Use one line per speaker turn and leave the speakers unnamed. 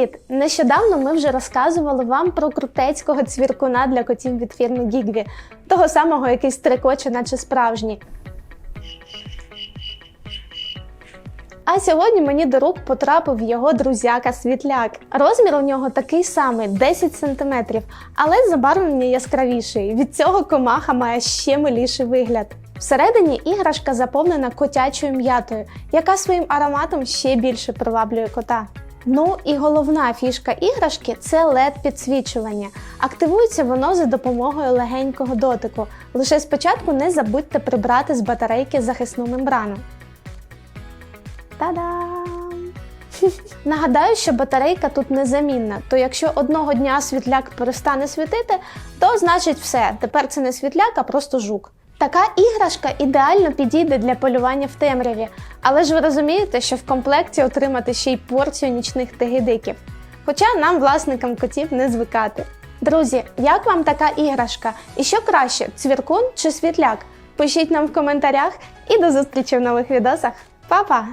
Привіт! Нещодавно ми вже розказували вам про крутецького цвіркуна для котів від фірми Гігві, того самого, який стрекоче, наче справжній. А сьогодні мені до рук потрапив його друзяка світляк. Розмір у нього такий самий 10 см, але забарвлення яскравіший. Від цього комаха має ще миліший вигляд. Всередині іграшка заповнена котячою м'ятою, яка своїм ароматом ще більше приваблює кота. Ну і головна фішка іграшки це led підсвічування. Активується воно за допомогою легенького дотику. Лише спочатку не забудьте прибрати з батарейки захисну мембрану. Та-дам! Нагадаю, що батарейка тут незамінна, то якщо одного дня світляк перестане світити, то значить все, тепер це не світляк, а просто жук. Така іграшка ідеально підійде для полювання в темряві, але ж ви розумієте, що в комплекті отримати ще й порцію нічних тигидиків. Хоча нам, власникам котів, не звикати. Друзі, як вам така іграшка? І що краще, цвіркун чи світляк? Пишіть нам в коментарях і до зустрічі в нових відосах. Па-па!